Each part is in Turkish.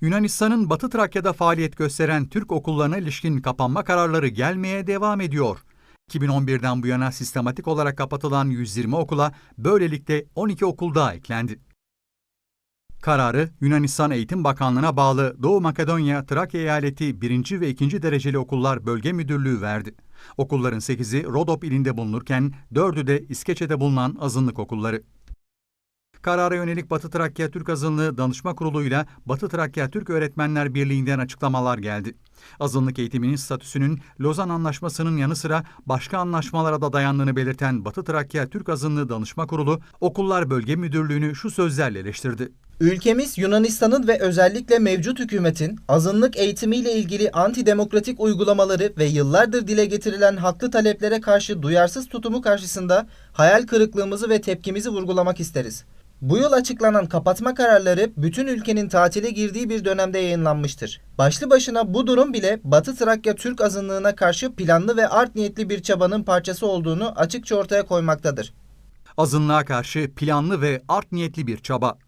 Yunanistan'ın Batı Trakya'da faaliyet gösteren Türk okullarına ilişkin kapanma kararları gelmeye devam ediyor. 2011'den bu yana sistematik olarak kapatılan 120 okula böylelikle 12 okul daha eklendi. Kararı Yunanistan Eğitim Bakanlığı'na bağlı Doğu Makedonya Trakya Eyaleti 1. ve 2. dereceli okullar bölge müdürlüğü verdi. Okulların 8'i Rodop ilinde bulunurken 4'ü de İskeçe'de bulunan azınlık okulları. Karara yönelik Batı Trakya Türk Azınlığı Danışma Kurulu'yla Batı Trakya Türk Öğretmenler Birliği'nden açıklamalar geldi. Azınlık eğitiminin statüsünün Lozan Anlaşması'nın yanı sıra başka anlaşmalara da dayandığını belirten Batı Trakya Türk Azınlığı Danışma Kurulu, Okullar Bölge Müdürlüğü'nü şu sözlerle eleştirdi. Ülkemiz Yunanistan'ın ve özellikle mevcut hükümetin azınlık eğitimiyle ilgili antidemokratik uygulamaları ve yıllardır dile getirilen haklı taleplere karşı duyarsız tutumu karşısında hayal kırıklığımızı ve tepkimizi vurgulamak isteriz. Bu yıl açıklanan kapatma kararları bütün ülkenin tatile girdiği bir dönemde yayınlanmıştır. Başlı başına bu durum bile Batı Trakya Türk azınlığına karşı planlı ve art niyetli bir çabanın parçası olduğunu açıkça ortaya koymaktadır. Azınlığa karşı planlı ve art niyetli bir çaba.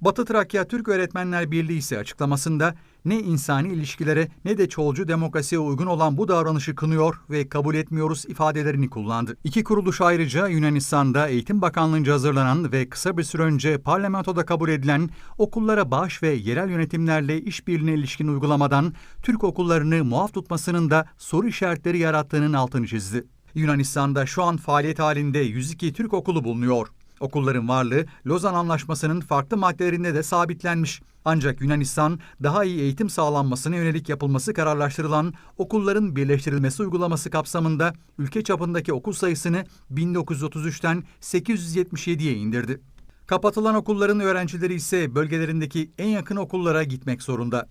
Batı Trakya Türk Öğretmenler Birliği ise açıklamasında ne insani ilişkilere ne de çoğulcu demokrasiye uygun olan bu davranışı kınıyor ve kabul etmiyoruz ifadelerini kullandı. İki kuruluş ayrıca Yunanistan'da Eğitim Bakanlığı'nca hazırlanan ve kısa bir süre önce parlamentoda kabul edilen okullara bağış ve yerel yönetimlerle işbirliğine ilişkin uygulamadan Türk okullarını muaf tutmasının da soru işaretleri yarattığının altını çizdi. Yunanistan'da şu an faaliyet halinde 102 Türk okulu bulunuyor. Okulların varlığı Lozan Anlaşması'nın farklı maddelerinde de sabitlenmiş. Ancak Yunanistan daha iyi eğitim sağlanmasına yönelik yapılması kararlaştırılan okulların birleştirilmesi uygulaması kapsamında ülke çapındaki okul sayısını 1933'ten 877'ye indirdi. Kapatılan okulların öğrencileri ise bölgelerindeki en yakın okullara gitmek zorunda.